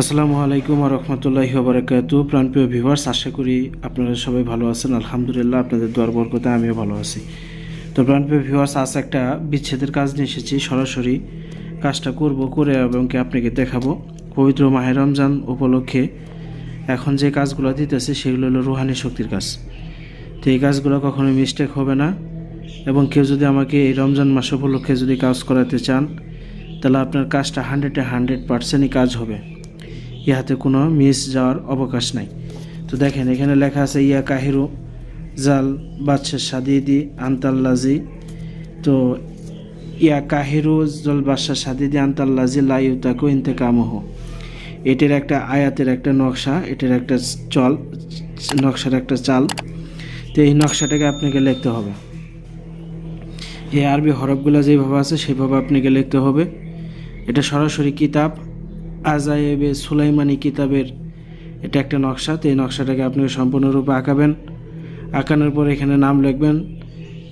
আসসালামু আলাইকুম রহমতুল্লাহি বারাকাতু। প্রাণপ্রিয় ভিউয়ার্স, আশা করি আপনারা সবাই ভালো আছেন। আলহামদুলিল্লাহ, আপনাদের দোয়ার বরকতে আমিও ভালো আছি। তো প্রাণপ্রিয় ভিউয়ার্স, আজ একটা বিচ্ছেদের কাজ নিয়ে এসেছি। সরাসরি কাজটা করব, করে এবং কি আপনাকে দেখাবো। পবিত্র মাহের রমজান উপলক্ষে এখন যে কাজগুলো দিতেছে, সেগুলো হলো রুহানি শক্তির কাজ। তো এই কাজগুলো কখনোই মিস্টেক হবে না। এবং কেউ যদি আমাকে এই রমজান মাস উপলক্ষে যদি কাজ করাতে চান, তাহলে আপনার কাজটা হান্ড্রেডে হান্ড্রেড পার্সেন্টই কাজ হবে। ইহাতে কোনো মিস যাওয়ার অবকাশ নাই। তো দেখেন, এখানে লেখা আছে, ইয়া কাহিরু জাল বাদশাহ সাদিদি আন্তাল্লাজি। তো, ইয়া কাহিরু জল বাদশাহ সাদিদি আন্তাল্লাজি লাইউতাকু ইন্তেকামহ। এটার একটা আয়াতের একটা নকশা, এটার একটা চল, নকশার একটা চাল। তো এই নকশাটাকে আপনাকে লিখতে হবে। এই আরবি হরফগুলো যেভাবে আছে, সেভাবে আপনাকে লিখতে হবে। এটা সরাসরি কিতাব। আজায়েবে সুলাইমানি কিতাবের এটা একটা নকশা, তো এই নকশাটাকে আপনি সম্পূর্ণরূপে আঁকাবেন। আঁকানোর পর এখানে নাম লিখবেন।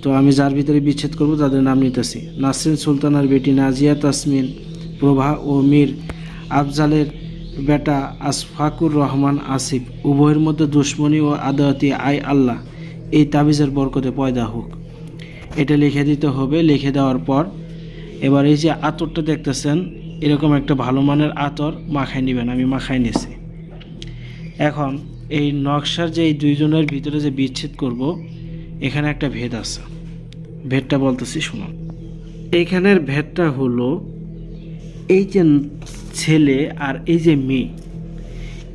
তো আমি যার ভিতরে বিচ্ছেদ করব, তাদের নাম নিতেছি। নাসরিন সুলতানার বেটি নাজিয়া তাসমিন, প্রভা ও মীর আফজালের বেটা আসফাকুর রহমান আসিফ। উভয়ের মধ্যে দুশ্মনী ও আদায়তি আই আল্লাহ। এই তাবিজের বরকতে পয়দা হোক। এটা লিখে দিতে হবে। লিখে দেওয়ার পর এবার এই যে আতরটা দেখতেছেন এরকম একটা ভালো মানের আতর মাখায় নেবেন, আমি মাখায় নিয়েছি এখন এই নকশার যে এই দুইজনের ভিতরে যে বিচ্ছেদ করব, এখানে একটা ভেদ আছে। ভেদটা বলতেছি, শুনুন। এইখানের ভেদটা হলো, এই যে ছেলে আর এই যে মেয়ে,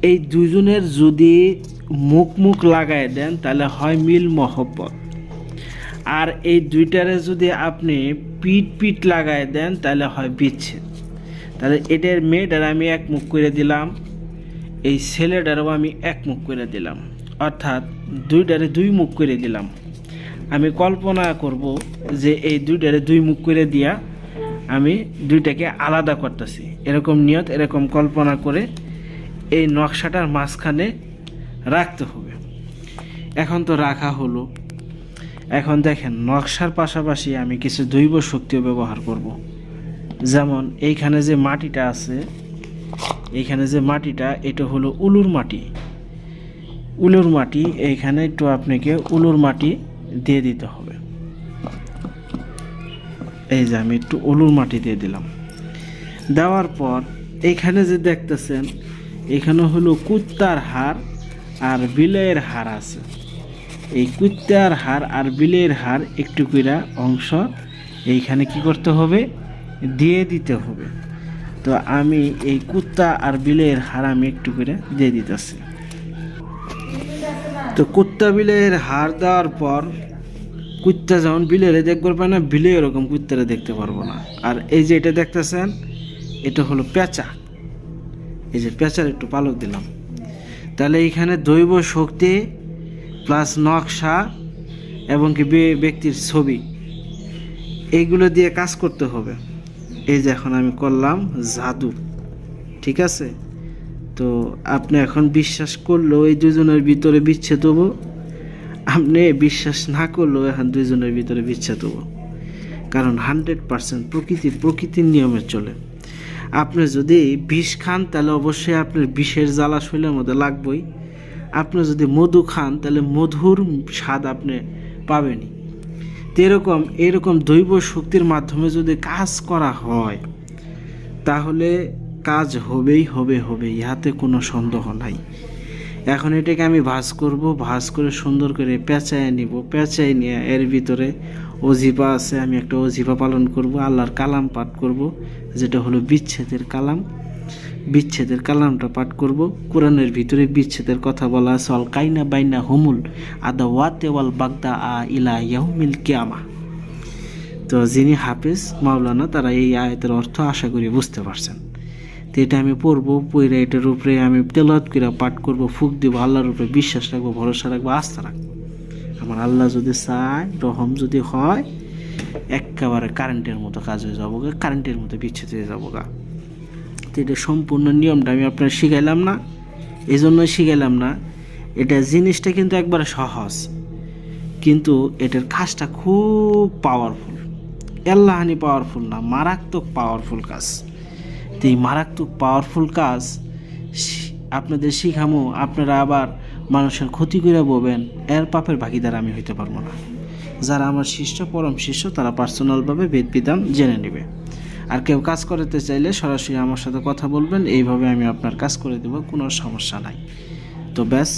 এই দুজনের যদি মুখ মুখ লাগায় দেন, তাহলে হয় মিল মহব্বত। আর এই দুইটারে যদি আপনি পিট পিট লাগায় দেন, তাহলে হয় বিচ্ছেদ। তাহলে এটার মেয়েটার আমি এক মুখ করে দিলাম, এই ছেলেটারও আমি এক মুখ করে দিলাম। অর্থাৎ দুইটারে দুই মুখ করে দিলাম। আমি কল্পনা করব যে এই দুইটারে দুই মুখ করে দিয়া আমি দুইটাকে আলাদা করতেছি। এরকম নিয়ত, এরকম কল্পনা করে এই নকশাটার মাঝখানে রাখতে হবে। এখন তো রাখা হলো। এখন দেখেন, নকশার পাশাপাশি আমি কিছু দৈব শক্তিও ব্যবহার করব। যেমন এইখানে যে মাটিটা আছে, এইখানে যে মাটিটা, এটা হলো উলুর মাটি। উলুর মাটি, এইখানে একটু আপনাকে উলুর মাটি দিয়ে দিতে হবে। এই যে আমি একটু উলুর মাটি দিয়ে দিলাম। দেওয়ার পর এইখানে যে দেখতেছেন, এখানে হলো কুত্তার হার আর বিলের হার আছে। এই কুত্তার হার আর বিলের হার একটু কইরা অংশ এইখানে কি করতে হবে? দিয়ে দিতে হবে। তো আমি এই কুত্তা আর বিলের হার আমি একটু করে দিয়ে দিতেছি। তো কুত্তা বিলের হার দেওয়ার পর কুত্তা যেমন বিলেরে দেখবার পায় না, বিলে এরকম কুত্তারে দেখতে পারব না। আর এই যে এটা দেখতেছেন, এটা হলো পেঁচা এই যে পেঁচার একটু পালক দিলাম। তাহলে এইখানে দৈব শক্তি প্লাস নকশা এবং কি ব্যক্তির ছবি, এইগুলো দিয়ে কাজ করতে হবে। এই যে এখন আমি করলাম জাদু, ঠিক আছে? তো আপনি এখন বিশ্বাস করলেও এই দুজনের ভিতরে বিচ্ছেদ হব। আপনি বিশ্বাস না করলেও এখন দুজনের ভিতরে বিচ্ছেদ হব। কারণ হান্ড্রেড পার্সেন্ট প্রকৃতি, প্রকৃতির নিয়মে চলে। আপনি যদি বিষ খান, তাহলে অবশ্যই আপনার বিষের জ্বালা শৈলের মধ্যে লাগবেই। আপনি যদি মধু খান, তাহলে মধুর স্বাদ আপনি পাবেনই। তো এরকম এরকম দৈব শক্তির মাধ্যমে যদি কাজ করা হয়, তাহলে কাজ হবেই হবে হবে, ইহাতে কোনো সন্দেহ নাই। এখন এটাকে আমি ভাজ করব, ভাজ করে সুন্দর করে পেঁচায় নিব, পেঁচায় নিয়ে এর ভিতরে অজিফা আছে, আমি একটা অজিফা পালন করব, আল্লাহর কালাম পাঠ করব, যেটা হলো বিচ্ছেদের কালাম। বিচ্ছেদের কালামটা পাঠ করব। কোরআনের ভিতরে বিচ্ছেদের কথা বলা আছে অল কাইনা বাইনা হুমুল আদা ওয়াতে ওয়াল বাগদা আ ইলা ইয়াউমিল কিয়ামা। তো যিনি হাফেজ, মাওলানা, তারা এই আয়াতের অর্থ আশা করি বুঝতে পারছেন। তো এটা আমি পড়ব, পড়ে এটার উপরে আমি তেলত করে পাঠ করব, ফুক দিব, আল্লাহর উপরে বিশ্বাস রাখব, ভরসা রাখব, আস্থা রাখব। আমার আল্লাহ যদি চায়, রহম যদি হয় একেবারে কারেন্টের মতো কাজ হয়ে যাব গা কারেন্টের মতো বিচ্ছেদ হয়ে যাব গা তো এটা সম্পূর্ণ নিয়মটা আমি আপনার শিখাইলাম না এই জন্যই শিখাইলাম না। এটা জিনিসটা কিন্তু একবারে সহজ, কিন্তু এটার কাজটা খুব পাওয়ারফুল এল্লাহানি পাওয়ারফুল না, মারাত্মক পাওয়ারফুল কাজ। তো এই মারাত্মক পাওয়ারফুল কাজ আপনাদের শিখামো, আপনারা আবার মানুষের ক্ষতি করে বলবেন, এর পাপের ভাগিদার আমি হইতে পারব না। যারা আমার শিষ্য, পরম শিষ্য, তারা পার্সোনালভাবে বেদ বিধান জেনে নেবে। আর কেউ কাজ করতে চাইলে সরাসরি আমার সাথে কথা বলবেন। এইভাবে আমি আপনার কাজ করে দেবো, কোনো সমস্যা নাই। তো ব্যাস,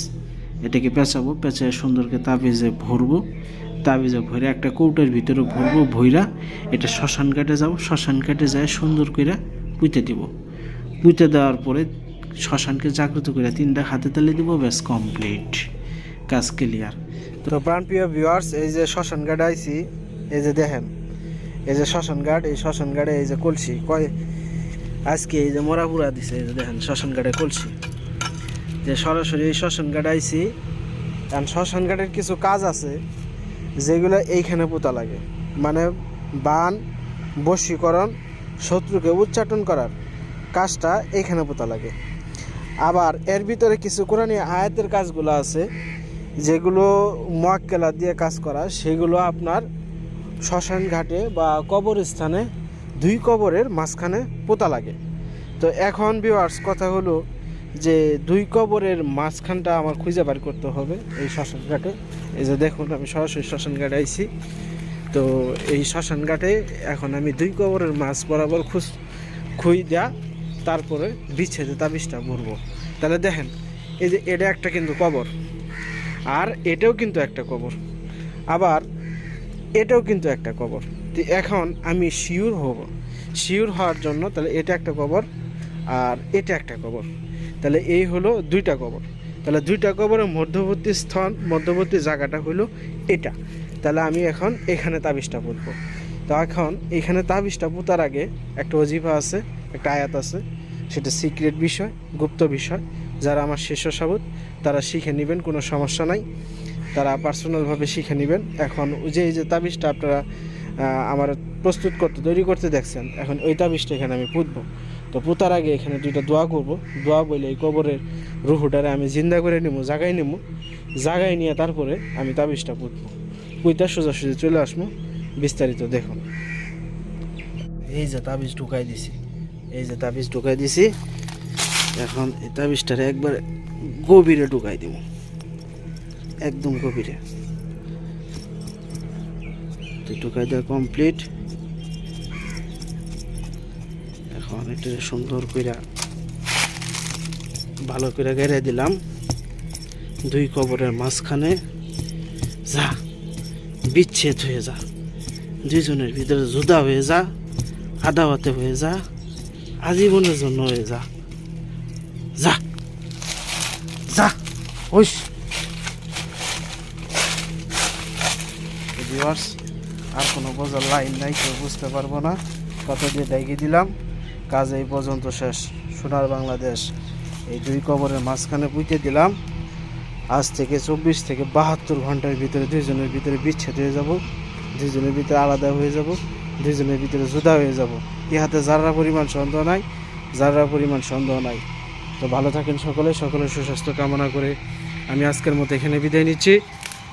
এটাকে পেঁচাবো, পেঁচায় সুন্দরকে তাবিজে ভরবো। তাবিজে ভরে একটা কৌটের ভিতরে ভরবো, ভইরা এটা শ্মশান কাটে যাব। শ্মশান কাটে যায় সুন্দর করে পুঁতে দিব। পুঁতে দেওয়ার পরে শ্মশানকে জাগ্রত করে তিনটা হাতে তালে দিব, ব্যাস কমপ্লিট কাজ ক্লিয়ার তো প্রাণপ্রিয় ভিউয়ার্স এই যে শ্মশান ঘাট আইছি, এই যে দেখেন এই যে শ্মশান ঘাট, এই শ্মশান ঘাটে এই যে কলসি, কয় আজকে এই যে মরা পুরা দিছে, এই যে দেখেন শ্মশান ঘাটে কলসি। যে সরাসরি এই শ্মশান ঘাট আইছি, কারণ শ্মশান ঘাটের কিছু কাজ আছে, যেগুলো এইখানে পোতা লাগে। মানে বান, বশীকরণ, শত্রুকে উচ্চাটন করার কাজটা এইখানে পোতা লাগে। আবার এর ভিতরে কিছু কোরআনী আয়াতের কাজগুলো আছে, যেগুলো মোয়াক্কেলা দিয়ে কাজ করা, সেগুলো আপনার শ্মশান ঘাটে বা কবরস্থানে দুই কবরের মাঝখানে পোতা লাগে। তো এখন ভিউয়ার্স কথা হলো যে দুই কবরের মাঝখানটা আমার খুঁজে বার করতে হবে এই শ্মশান ঘাটে। এই যে দেখুন, আমি সরাসরি শ্মশান ঘাটে আইছি। তো এই শ্মশান ঘাটে এখন আমি দুই কবরের মাছ বরাবর খুঁজ খুঁই দেয়া তারপরে বিচ্ছেদে তাবিজটা ভরবো। তাহলে দেখেন, এই যে এটা একটা কিন্তু কবর, আর এটাও কিন্তু একটা কবর। আবার এটাও কিন্তু একটা কবর। তো এখন আমি শিওর হব। শিওর হওয়ার জন্য তাহলে এটা একটা কবর আর এটা একটা কবর। তাহলে এই হলো দুইটা কবর। তাহলে দুইটা কবরের মধ্যবর্তী স্থান, মধ্যবর্তী জায়গাটা হলো এটা। তাহলে আমি এখন এখানে তাবিজটা পুঁতবো। তো এখন এখানে তাবিজটা পুঁতার আগে একটা অজিফা আছে, একটা আয়াত আছে। সেটা সিক্রেট বিষয়, গুপ্ত বিষয়। যারা আমার শিষ্য সাবুত, তারা শিখে নেবেন, কোনো সমস্যা নাই। তারা পার্সোনালভাবে শিখে নেবেন। এখন যে, এই যে তাবিজটা আপনারা আমার প্রস্তুত করতে, তৈরি করতে দেখছেন, এখন ওই তাবিজটা এখানে আমি পুঁতবো। তো পুঁতার আগে এখানে দুইটা দোয়া করব। দোয়া বলে এই কবরের রুহুটারে আমি জিন্দা করে নেব জাগাই নেব জাগাই নিয়ে তারপরে আমি তাবিজটা পুঁতবো। পুঁতা সোজাসুজি চলে আসব। বিস্তারিত দেখুন। এই যে তাবিজ ঢুকাই দিছি। এই যে তাবিজ ঢুকাই দিছি। এখন এই তাবিজটারে একবার গভীরে ঢুকাই দিব একদম গভীরে। ঢুকাই দেওয়া কমপ্লিট এখন এটা সুন্দর করে ভালো করে গেড়ে দিলাম। দুই কবরের মাঝখানে যা, বিচ্ছেদ হয়ে যা। দুইজনের ভিতরে জুদা হয়ে যা, আদাওয়াতে হয়ে যা, আজীবনের জন্য হয়ে যা। যা যা, ওইস। ভিউয়ার্স আর কোনো বোঝার লাইন নাই, কেউ বুঝতে পারব না। কত দিয়ে দেখিয়ে দিলাম। কাজ এই পর্যন্ত শেষ। সোনার বাংলাদেশ, এই দুই কবরের মাঝখানে পুঁতে দিলাম। আজ থেকে চব্বিশ থেকে বাহাত্তর ঘণ্টার ভিতরে দুইজনের ভিতরে বিচ্ছেদ হয়ে যাব। দুইজনের ভিতরে আলাদা হয়ে যাব। দুইজনের ভিতরে জুদা হয়ে যাব। ইহাতে যারা পরিমাণ সন্দেহ নাই যারা পরিমাণ সন্দেহ নাই। তো ভালো থাকেন সকলে। সকলের সুস্বাস্থ্য কামনা করে আমি আজকের মতো এখানে বিদায় নিচ্ছি।